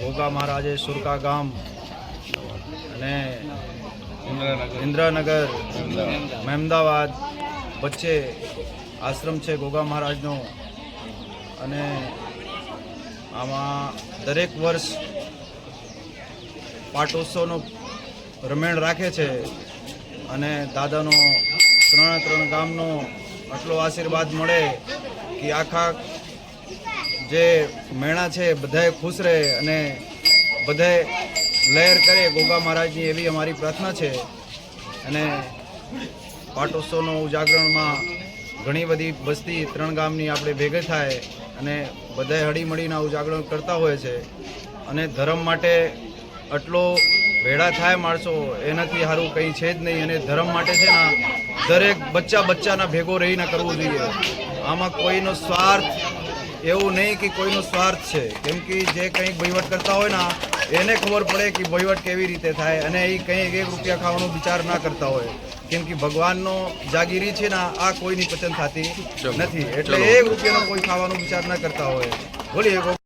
ગોગા મહારાજે સુરકા ગામ અને ઇન્દ્રનગર, મહેમદાવાદ વચ્ચે આશ્રમ છે ગોગા મહારાજનો. અને આમાં દરેક વર્ષ પાટોત્સવનો રમેણ રાખે છે અને દાદાનો ત્રણે ત્રણ ગામનો આટલો આશીર્વાદ મળે કે આખા જે મેળા છે બધાએ ખુશ રહે અને બધાએ લહેર કરે ગોગા મહારાજની એવી અમારી પ્રાર્થના છે. અને પાટોત્સવનો ઉજાગરણમાં ઘણી બધી વસ્તી ત્રણ ગામની આપણે ભેગે થાય અને બધાએ હળીમળીના ઉજાગરણ કરતા હોય છે. અને ધર્મ માટે આટલો ભેળા થાય માણસો એનાથી સારું કંઈ છે જ નહીં. અને ધર્મ માટે છે ને દરેક બચ્ચા બચ્ચાના ભેગો રહીને કરવું જોઈએ. આમાં કોઈનો સ્વાર્થ એવું નહીં કે કોઈનો સ્વાર્થ છે. કેમ કે જે કંઈક વહીવટ કરતા હોય ને એને ખબર પડે કે વહીવટ કેવી રીતે થાય અને એ કંઈક એક રૂપિયા ખાવાનો વિચાર ના કરતા હોય. કેમ કે ભગવાનનો જાગીરી છે ને આ કોઈની પસંદ થતી નથી. એટલે એક રૂપિયાનો કોઈ ખાવાનો વિચાર ના કરતા હોય. બોલીએ